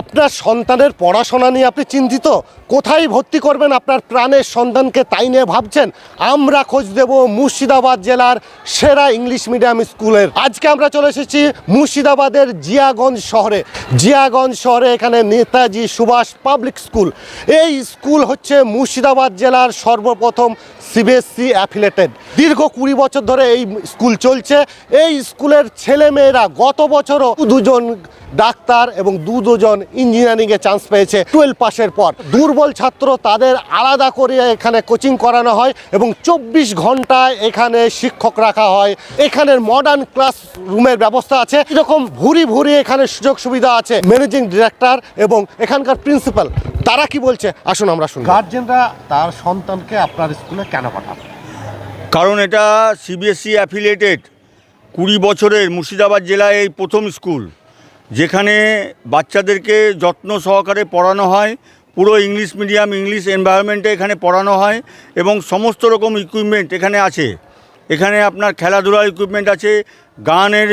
আপনার সন্তানের পড়াশোনা নিয়ে আপনি চিন্তিত? কোথায় ভর্তি করবেন আপনার প্রাণের সন্তানকে? তাই নিয়ে ভাবছেন? আমরা খোঁজ দেব মুর্শিদাবাদ জেলার সেরা ইংলিশ মিডিয়াম স্কুলের। আজকে আমরা চলে এসেছি মুর্শিদাবাদের জিয়াগঞ্জ শহরে। জিয়াগঞ্জ শহরে এখানে নেতাজি সুভাষ পাবলিক স্কুল। এই স্কুল হচ্ছে মুর্শিদাবাদ জেলার সর্বপ্রথম সিবিএসসি অ্যাফিলেটেড। দীর্ঘ কুড়ি বছর ধরে এই স্কুল চলছে। এই স্কুলের ছেলেমেয়েরা গত বছরও দুজন ডাক্তার এবং দু দুজন ইঞ্জিনিয়ারিংয়ে চান্স পেয়েছে টুয়েলভ পাসের পর। দুর্বল ছাত্র তাদের আলাদা করে এখানে কোচিং করানো হয় এবং চব্বিশ ঘন্টায় এখানে শিক্ষক রাখা হয়। এখানের মডার্ন ক্লাস রুমের ব্যবস্থা আছে। এরকম ভুরি ভুরি এখানে সুযোগ সুবিধা আছে। ম্যানেজিং ডিরেক্টর এবং এখানকার প্রিন্সিপাল তারা কি বলছে? আসুন আমরা শুনি। গার্জেনরা তার সন্তানকে আপনার স্কুলে কেন পাঠাবে কারণ এটা সিবিএসসি অ্যাফিলিয়েটেড কুড়ি বছরের মুর্শিদাবাদ জেলায় এই প্রথম স্কুল যেখানে বাচ্চাদেরকে যত্ন সহকারে পড়ানো হয়, পুরো ইংলিশ মিডিয়াম, ইংলিশ এনভায়রনমেন্টে এখানে পড়ানো হয় এবং সমস্ত রকম ইকুইপমেন্ট এখানে আছে। এখানে আপনার খেলাধুলার ইকুইপমেন্ট আছে, গানের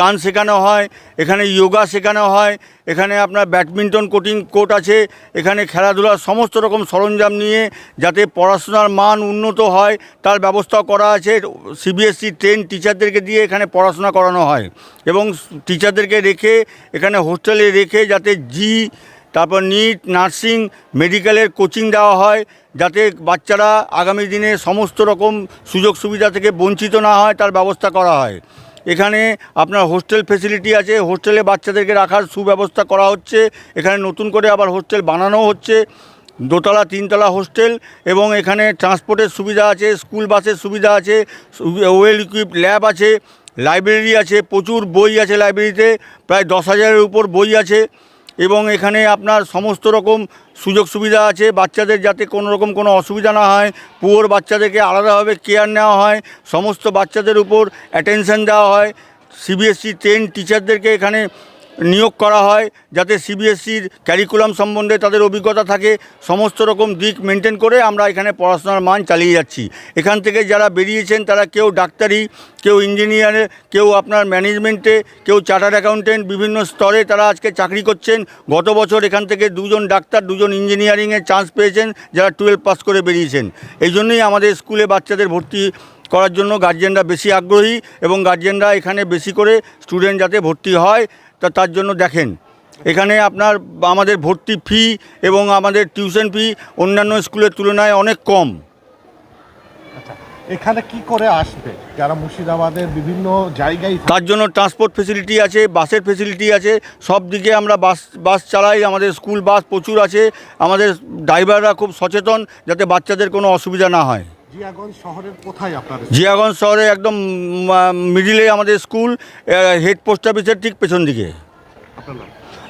গান শেখানো হয়, এখানে যোগা শেখানো হয়, এখানে আপনার ব্যাডমিন্টন কোচিং কোর্ট আছে, এখানে খেলাধুলার সমস্ত রকম সরঞ্জাম নিয়ে যাতে পড়াশোনার মান উন্নত হয়, তার ব্যবস্থা করা আছে। সিবিএসসি ট্রেন টিচারদেরকে দিয়ে এখানে পড়াশোনা করানো হয় এবং টিচারদেরকে রেখে এখানে হোস্টেলে রেখে যাতে জি তারপর নিট, নার্সিং, মেডিকেলের কোচিং দেওয়া হয় যাতে বাচ্চারা আগামী দিনে সমস্ত রকম সুযোগ সুবিধা থেকে বঞ্চিত না হয়, তার ব্যবস্থা করা হয়। এখানে আপনার হোস্টেল ফেসিলিটি আছে, হোস্টেলে বাচ্চাদেরকে রাখার সুব্যবস্থা করা হচ্ছে। এখানে নতুন করে আবার হোস্টেল বানানো হচ্ছে। দোতলা, তিনতলা হোস্টেল এবং এখানে ট্রান্সপোর্টের সুবিধা আছে, স্কুল বাসের সুবিধা আছে, ওয়েল ইকুইপড ল্যাব আছে, লাইব্রেরি আছে, প্রচুর বই আছে লাইব্রেরিতে, প্রায় দশ হাজারের উপর বই আছে। এবং এখানে আপনার সমস্ত রকম সুযোগ সুবিধা আছে। বাচ্চাদের যাতে কোনো রকম কোনো অসুবিধা না হয়, পুয়োর বাচ্চাদেরকে আলাদাভাবে কেয়ার নেওয়া হয়, সমস্ত বাচ্চাদের উপর অ্যাটেনশান দেওয়া হয়। সিবিএসসি ট্রেন টিচারদেরকে এখানে নিয়োগ করা হয় যাতে সিবিএসসির ক্যারিকুলাম সম্বন্ধে তাদের অভিজ্ঞতা থাকে। সমস্ত রকম দিক মেনটেন করে আমরা এখানে পড়াশোনার মান চালিয়ে যাচ্ছি। এখান থেকে যারা বেরিয়েছেন তারা কেউ ডাক্তারি, কেউ ইঞ্জিনিয়ারে কেউ আপনার ম্যানেজমেন্টে কেউ চার্টার্ড অ্যাকাউন্টেন্ট বিভিন্ন স্তরে তারা আজকে চাকরি করছেন। গত বছর এখান থেকে দুজন ডাক্তার, দুজন ইঞ্জিনিয়ারিংয়ের চান্স পেয়েছেন, যারা টুয়েলভ পাস করে বেরিয়েছেন। এই জন্যই আমাদের স্কুলে বাচ্চাদের ভর্তি করার জন্য গার্জেনরা বেশি আগ্রহী এবং গার্জেনরা এখানে বেশি করে স্টুডেন্ট যাতে ভর্তি হয়। তা তার জন্য দেখেন। এখানে আপনার আমাদের ভর্তি ফি এবং আমাদের টিউশন ফি অন্যান্য স্কুলের তুলনায় অনেক কম। আচ্ছা এখানে কি করে আসবে? যারা মুর্শিদাবাদের বিভিন্ন জায়গায় তার জন্য ট্রান্সপোর্ট ফেসিলিটি আছে বাসের ফেসিলিটি আছে সব দিকে আমরা বাস বাস চালাই আমাদের স্কুল বাস প্রচুর আছে আমাদের ড্রাইভাররা খুব সচেতন যাতে বাচ্চাদের কোনো অসুবিধা না হয়। জিয়াগঞ্জ শহরের কোথায় আপনার জিয়াগঞ্জ শহরে একদম মিডিলে আমাদের স্কুল হেড পোস্ট অফিসের ঠিক পেছন দিকে।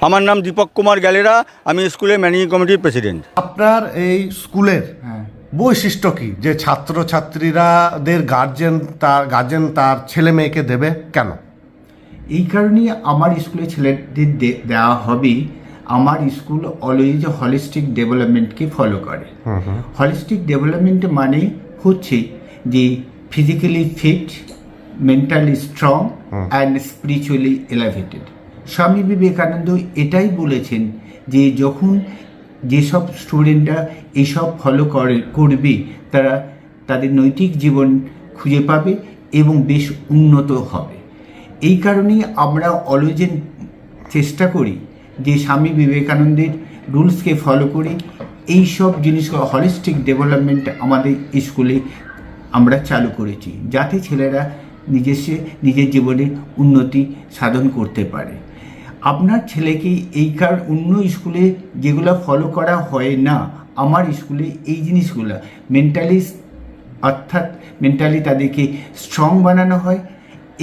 আমার নাম দীপক কুমার গ্যালেরা আমি স্কুলের ম্যানেজিং কমিটির প্রেসিডেন্ট আপনার এই স্কুলের হ্যাঁ। বৈশিষ্ট্য কি? যে ছাত্রছাত্রীরাদের গার্জেন তার গার্জেন তার ছেলে মেয়েকে দেবে কেন? এই কারণেই আমার স্কুলে ছেলেদের দেওয়া হবে আমার স্কুল অলওয়েজ হলিস্টিক ডেভেলপমেন্টকে ফলো করে। হলিস্টিক ডেভেলপমেন্ট মানে হচ্ছে যে physically fit mentally strong and spiritually elevated Swami Vivekananda এটাই বলেছেন যে যখন যেসব স্টুডেন্টরা এইসব ফলো করে করবে তারা তাদের নৈতিক জীবন খুঁজে পাবে এবং বেশ উন্নত হবে। এই কারণেই আমরা অলওয়েজ চেষ্টা করি যে স্বামী বিবেকানন্দের রুলসকে ফলো করে এই সব জিনিসগুলো হলিস্টিক ডেভেলপমেন্ট আমাদের স্কুলে আমরা চালু করেছি, যাতে ছেলেরা নিজস্ব নিজের জীবনে উন্নতি সাধন করতে পারে। আপনার ছেলেকে এই কার অন্য স্কুলে যেগুলো ফলো করা হয় না, আমার স্কুলে এই জিনিসগুলো মেন্টালি অর্থাৎ মেন্টালি তাদেরকে স্ট্রং বানানো হয়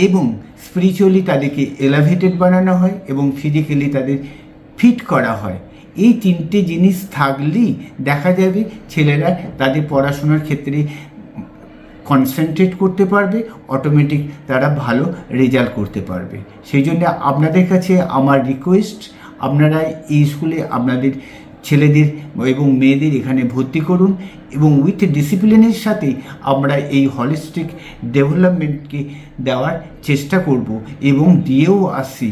এবং স্পিরিচুয়ালি তাদেরকে এলাভেটেড বানানো হয় এবং ফিজিক্যালি তাদের ফিট করা হয়। এই তিনটে জিনিস থাকলেই দেখা যাবে ছেলেরা তাদের পড়াশোনার ক্ষেত্রে কনসেন্ট্রেট করতে পারবে অটোমেটিক তারা ভালো রেজাল্ট করতে পারবে। সেই জন্য আপনাদের কাছে আমার রিকোয়েস্ট আপনারা এই স্কুলে আপনাদের ছেলেদের এবং মেয়েদের এখানে ভর্তি করুন এবং উইথ ডিসিপ্লিনের সাথে আমরা এই হলিস্টিক ডেভেলপমেন্টকে দেওয়ার চেষ্টা করব এবং দিয়েও আসছি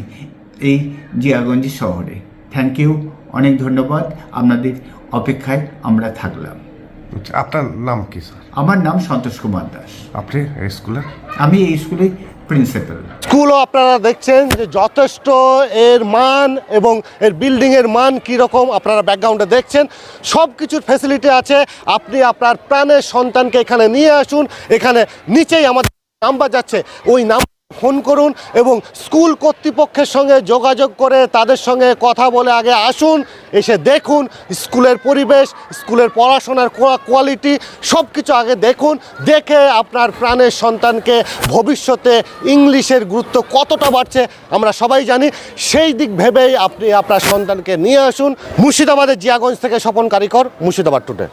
এই জিয়াগঞ্জ শহরে। থ্যাংক ইউ অনেক ধন্যবাদ। আপনাদের অপেক্ষায় আমরা থাকলাম। আচ্ছা, আপনার নাম কি স্যার? আমার নাম সন্তোষ কুমার দাস। আপনি এই স্কুলের আমি এই স্কুলের প্রিন্সিপাল। স্কুলও আপনারা দেখছেন যে যথেষ্ট এর মান এবং এর বিল্ডিংয়ের মান কীরকম আপনারা ব্যাকগ্রাউন্ডে দেখছেন। সব কিছুর ফ্যাসিলিটি আছে। আপনি আপনার প্রাণের সন্তানকে এখানে নিয়ে আসুন। এখানে নিচেই আমাদের নাম্বার যাচ্ছে। ওই নাম্বার ফোন করুন এবং স্কুল কর্তৃপক্ষের সঙ্গে যোগাযোগ করে তাদের সঙ্গে কথা বলে আগে আসুন, এসে দেখুন স্কুলের পরিবেশ, স্কুলের পড়াশোনার কোয়ালিটি সব কিছু আগে দেখুন, দেখে আপনার প্রাণের সন্তানকে ভবিষ্যতে ইংলিশের গুরুত্ব কতটা বাড়ছে আমরা সবাই জানি। সেই দিক ভেবেই আপনি আপনার সন্তানকে নিয়ে আসুন। মুর্শিদাবাদের জিয়াগঞ্জ থেকে স্বপন কারিকর, মুর্শিদাবাদ টুডে